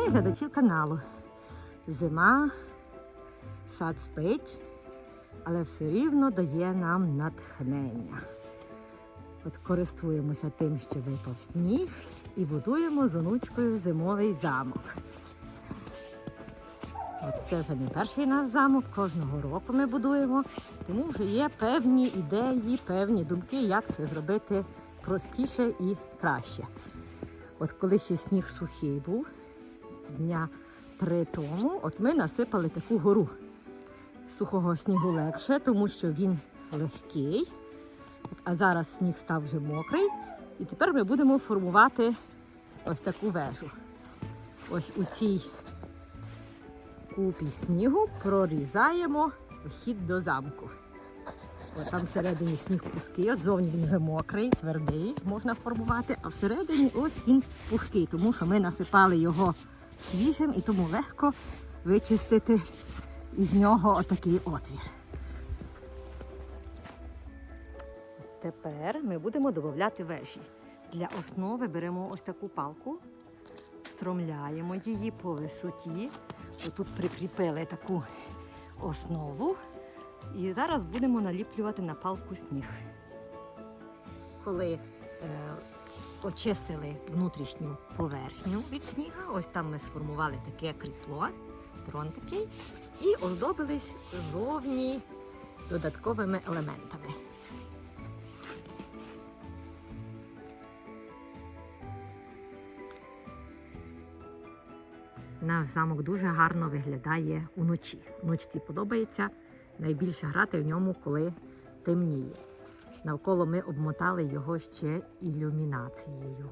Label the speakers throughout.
Speaker 1: Вітаю глядачів каналу. Зима, сад спить, але все рівно дає нам натхнення. От користуємося тим, що випав сніг, і будуємо з онучкою зимовий замок. От це вже не перший наш замок, кожного року ми будуємо, тому вже є певні ідеї, певні думки, як це зробити простіше і краще. От коли ще сніг сухий був, дня три тому, от ми насипали таку гору. Сухого снігу легше, тому що він легкий. А зараз сніг став вже мокрий. І тепер ми будемо формувати ось таку вежу. Ось у цій купі снігу прорізаємо вхід до замку. От там всередині сніг пухкий, от зовні він вже мокрий, твердий, можна формувати, а всередині ось він пухкий, тому що ми насипали його свіжим і тому легко вичистити із нього отакий отвір. Тепер ми будемо додати вежі. Для основи беремо ось таку палку, стромляємо її по висоті. Тут прикріпили таку основу. І зараз будемо наліплювати на палку сніг. Коли е, очистили внутрішню поверхню від сніга, ось там ми сформували таке крісло, трон такий, і оздобились зовні додатковими елементами. Наш замок дуже гарно виглядає уночі. Вночці подобається найбільше грати в ньому, коли темніє. Навколо ми обмотали його ще ілюмінацією.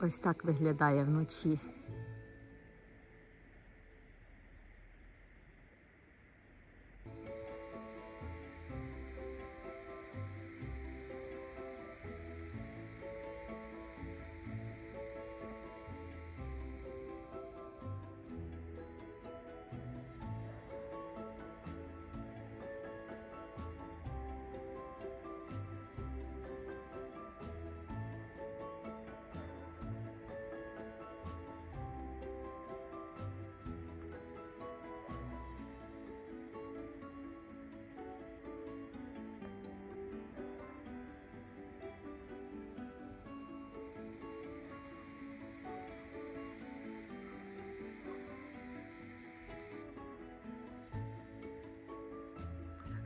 Speaker 1: Ось так виглядає вночі.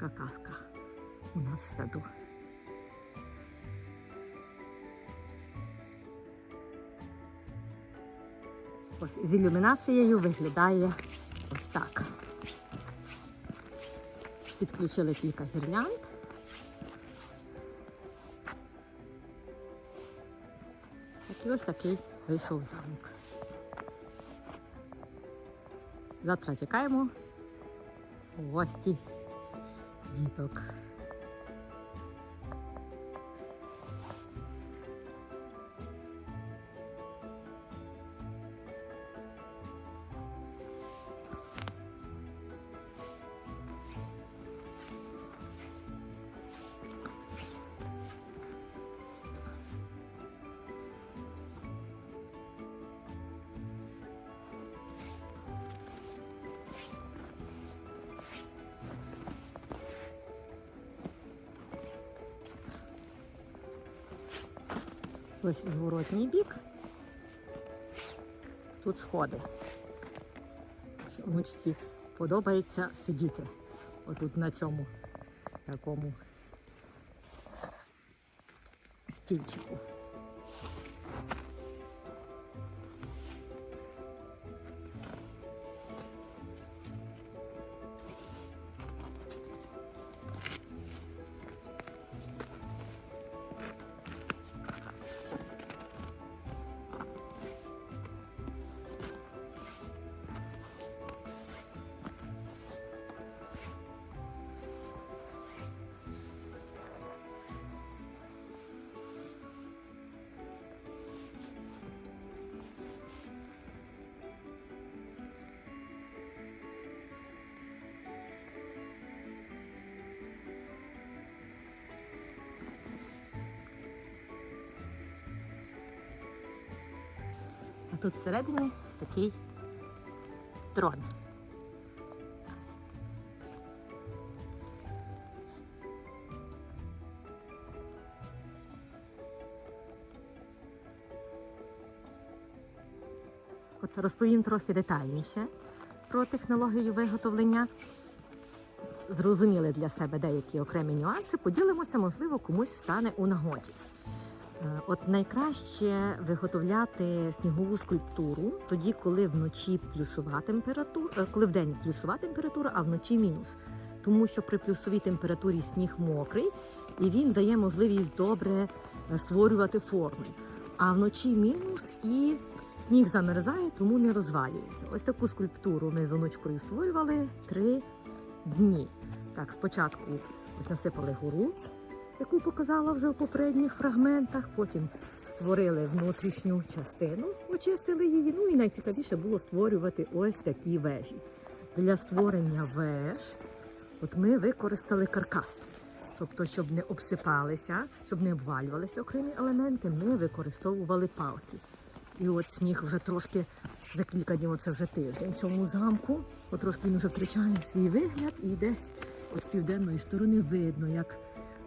Speaker 1: Така у нас в саду. Ось з ілюмінацією виглядає ось так. Підключили кілька гірлянд. І ось такий вийшов замок. Завтра чекаємо гості G トーク Ось зворотній бік. Тут сходи. Внучці подобається сидіти отут на цьому такому стільчику. Тут всередині такий трон. От розповім трохи детальніше про технологію виготовлення. Зрозуміли для себе деякі окремі нюанси, поділимося, можливо, комусь стане у нагоді. Е, От найкраще виготовляти снігову скульптуру тоді, коли вночі плюсова температура, е, коли вдень плюсова температура, а вночі мінус. Тому що при плюсовій температурі сніг мокрий і він дає можливість добре е, створювати форми. А вночі мінус і сніг замерзає, тому не розвалюється. Ось таку скульптуру ми з онучкою створювали три дні. Так, спочатку насипали гору, яку показала вже в попередніх фрагментах. Потім створили внутрішню частину, очистили її. Ну і найцікавіше було створювати ось такі вежі. Для створення веж от ми використали каркас. Тобто, щоб не обсипалися, щоб не обвалювалися окремі елементи, ми використовували палки. І от сніг вже трошки за кілька днів, це вже тиждень цьому замку. От трошки він вже втрачає свій вигляд і десь от з південної сторони видно, як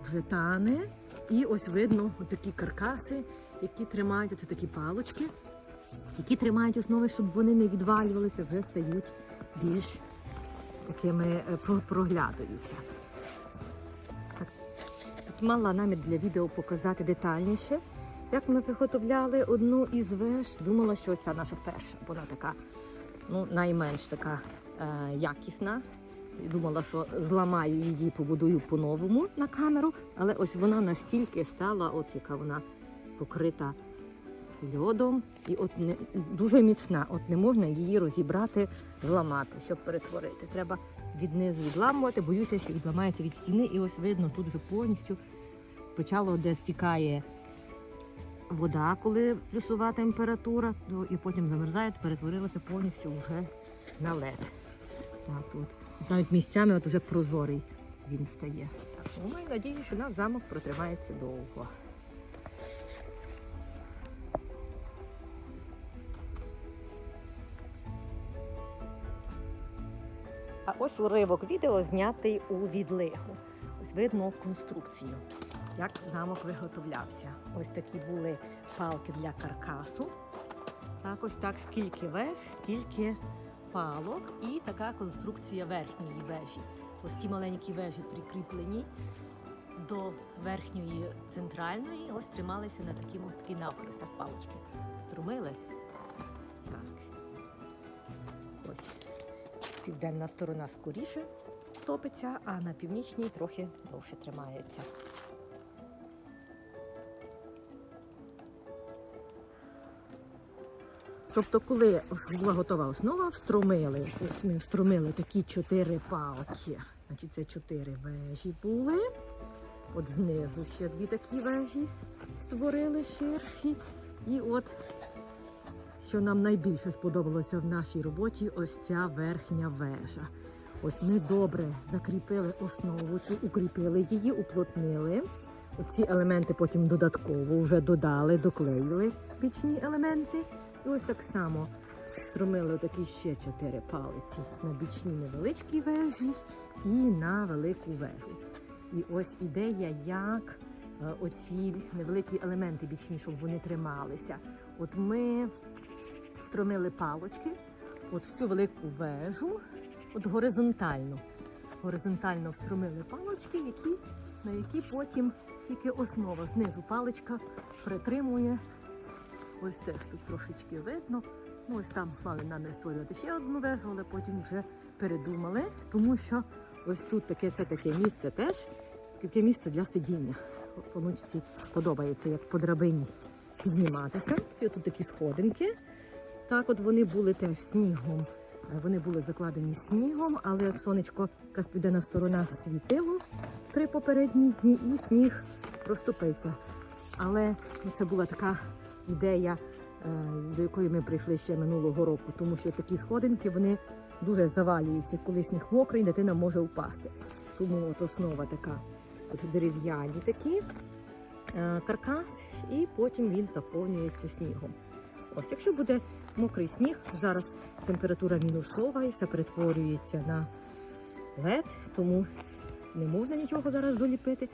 Speaker 1: вже. І ось видно такі каркаси, які тримають, оце такі палочки, які тримають основи, щоб вони не відвалювалися, вже стають більш такими е, проглядаються. Так, мала намір для відео показати детальніше, як ми виготовляли одну із веж. Думала, що ця наша перша, вона така, ну, найменш така е, якісна. Думала, що зламаю її, побудую по-новому на камеру, але ось вона настільки стала, от яка вона покрита льодом, і от не дуже міцна. От не можна її розібрати, зламати, щоб перетворити. Треба від низу відламувати, боюся, що відламається від стіни, і ось видно, тут вже повністю почало, де стікає вода, коли плюсова температура, то і потім замерзає, перетворилося повністю вже на лед. Так, от. Навіть місцями от вже прозорий він стає. Так, ну, маю надію, що наш замок протримається довго. А ось уривок відео знятий у відлигу. Ось видно конструкцію, як замок виготовлявся. Ось такі були палки для каркасу. Так, ось так, скільки веж, стільки палок і така конструкція верхньої вежі. Ось ті маленькі вежі прикріплені до верхньої центральної, ось трималися на ось такий навхрест, так палочки струмили. Так. Ось південна сторона скоріше топиться, а на північній трохи довше тримається. Тобто, коли була готова основа, встромили, ось ми встромили такі чотири палки. Значить, це чотири вежі були. От знизу ще дві такі вежі створили ширші. І от, що нам найбільше сподобалося в нашій роботі, ось ця верхня вежа. Ось ми добре закріпили основу, цю укріпили її, уплотнили. Оці елементи потім додатково вже додали, доклеїли бічні елементи. І ось так само струмили такі ще чотири палиці на бічні невеличкі вежі і на велику вежу. І ось ідея, як е, оці невеликі елементи бічні, щоб вони трималися. От ми струмили палочки, от всю велику вежу, от горизонтально. Горизонтально встромили палочки, які, на які потім тільки основа знизу паличка притримує Ось теж тут трошечки видно. Ну, ось там мали намір створювати ще одну вежу, але потім вже передумали, тому що ось тут таке це таке місце теж, таке місце для сидіння. От онучці подобається, як по драбині підніматися. І тут такі сходинки. Так, от вони були теж снігом. Е, Вони були закладені снігом, але сонечко якраз південна сторона світило три попередні дні, і сніг розтопився. Але це була така ідея, е, до якої ми прийшли ще минулого року, тому що такі сходинки вони дуже завалюються. Коли сніг мокрий, дитина може впасти. Тому от основа така, от дерев'яні такі, е, каркас, і потім він заповнюється снігом. Ось, якщо буде мокрий сніг. Зараз температура мінусова і все перетворюється на лед, тому не можна нічого зараз доліпити.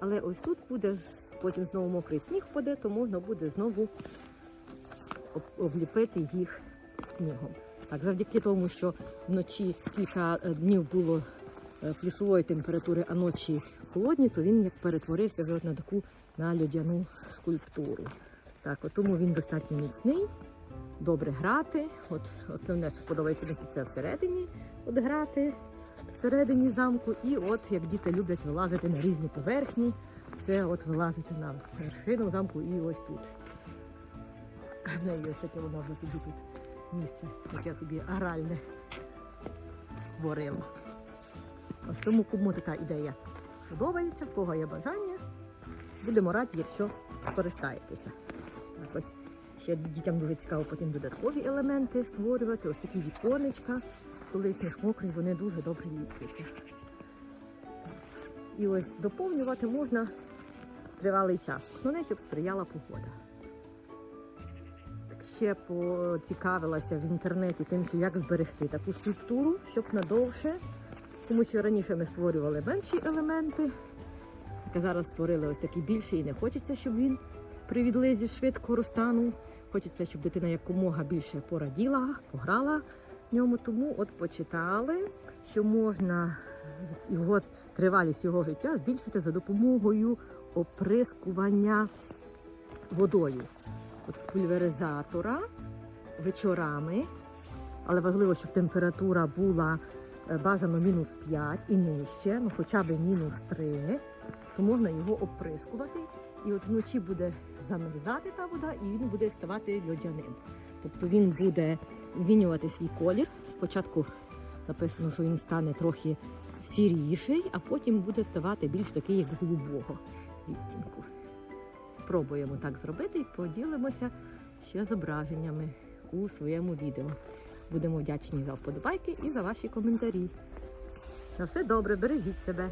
Speaker 1: Але ось тут буде, потім знову мокрий сніг впаде, то можна буде знову обліпити їх снігом. Так, завдяки тому, що вночі кілька е, днів було е, плюсової температури, а ночі холодні, то він як перетворився вже на таку на льодяну скульптуру. Так, от тому він достатньо міцний, добре грати. От основне, що подобається це всередині от грати, всередині замку. І от як діти люблять вилазити на різні поверхні, це от вилазити на вершину замку і ось тут. В неї ось таке вона вже собі тут місце, яке собі гральне створила. Ось тому кому така ідея подобається, в кого є бажання, будемо раді, якщо скористаєтеся. Так, ось ще дітям дуже цікаво потім додаткові елементи створювати, ось такі віконечка. Коли сніг мокрий, вони дуже добре ліпляться. І ось доповнювати можна тривалий час. Основне, щоб сприяла погода. Так ще поцікавилася в інтернеті тим, що як зберегти таку скульптуру, щоб надовше. Тому що раніше ми створювали менші елементи, так зараз створили ось такий більший і не хочеться, щоб він при відлизі швидко розтанув. Хочеться, щоб дитина якомога більше пораділа, пограла в ньому. Тому от почитали, що можна його тривалість його життя збільшити за допомогою оприскування водою. От з пульверизатора вечорами, але важливо, щоб температура була е, бажано мінус 5 і нижче, ну хоча б мінус 3, то можна його оприскувати. І от вночі буде замерзати та вода, і він буде ставати льодяним. Тобто він буде змінювати свій колір. Спочатку написано, що він стане трохи сіріший, а потім буде ставати більш такий, як голубого відтінку. Спробуємо так зробити і поділимося ще зображеннями у своєму відео. Будемо вдячні за вподобайки і за ваші коментарі. На все добре, бережіть себе.